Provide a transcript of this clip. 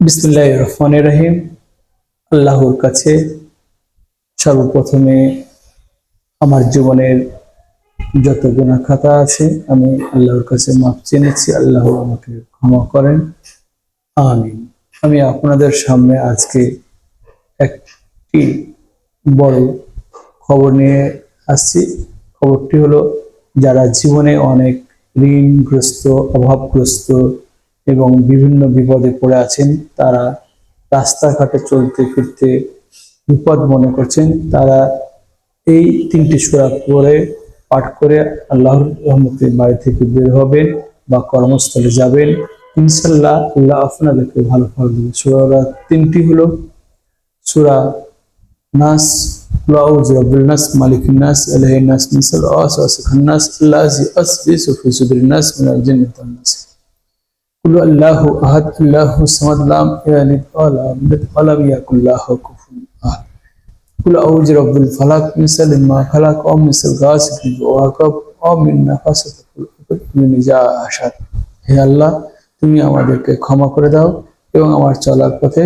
বিসমুল্লাহ রহমান রহিম। আল্লাহর কাছে সর্বপ্রথমে আমার জীবনের যত গুণা খাতা আছে, আমি আল্লাহর কাছে মাপ চেনেছি আল্লাহ আমাকে ক্ষমা করেন। আমিন। আমি আপনাদের সামনে আজকে একটি বড় খবর নিয়ে আসছি। খবরটি হলো, যারা জীবনে অনেক ঋণগ্রস্ত, অভাবগ্রস্ত এবং বিভিন্ন বিপদে পড়ে আছেন, তারা রাস্তাঘাটে চলতে ফিরতে বিপদ মনে করছেন, তারা এই তিনটি সুরা পড়ে, পাঠ করে আল্লাহর রহমতে বাড়ি থেকে বের হবেন বা কর্মস্থলে যাবেন। ইনশাল্লাহ আল্লাহ আপনাদেরকে ভালো ফল দেবে। সুরা তিনটি হলো, সুরা নাস লাউজ রব্বুল নাস, মালিকুন নাস নাস মিনাল নাস। কুল আল্লাহু আহাদ আল্লাহু সামাদ লাম ইয়ালিদ ওয়া লাম ইউলাদ ওয়া লাম আহাদ কুল আউযু রাব্বিল ফালাক মিন শাররি মা খালাক ওয়া মিন শাররি গাসিকিন ওয়া ওয়াকাব ওয়া মিন নাফাসাতি ফিল উকদ মিন জাআশাত হে আল্লাহ, তুমি আমাদেরকে ক্ষমা করে দাও এবং আমার চলার পথে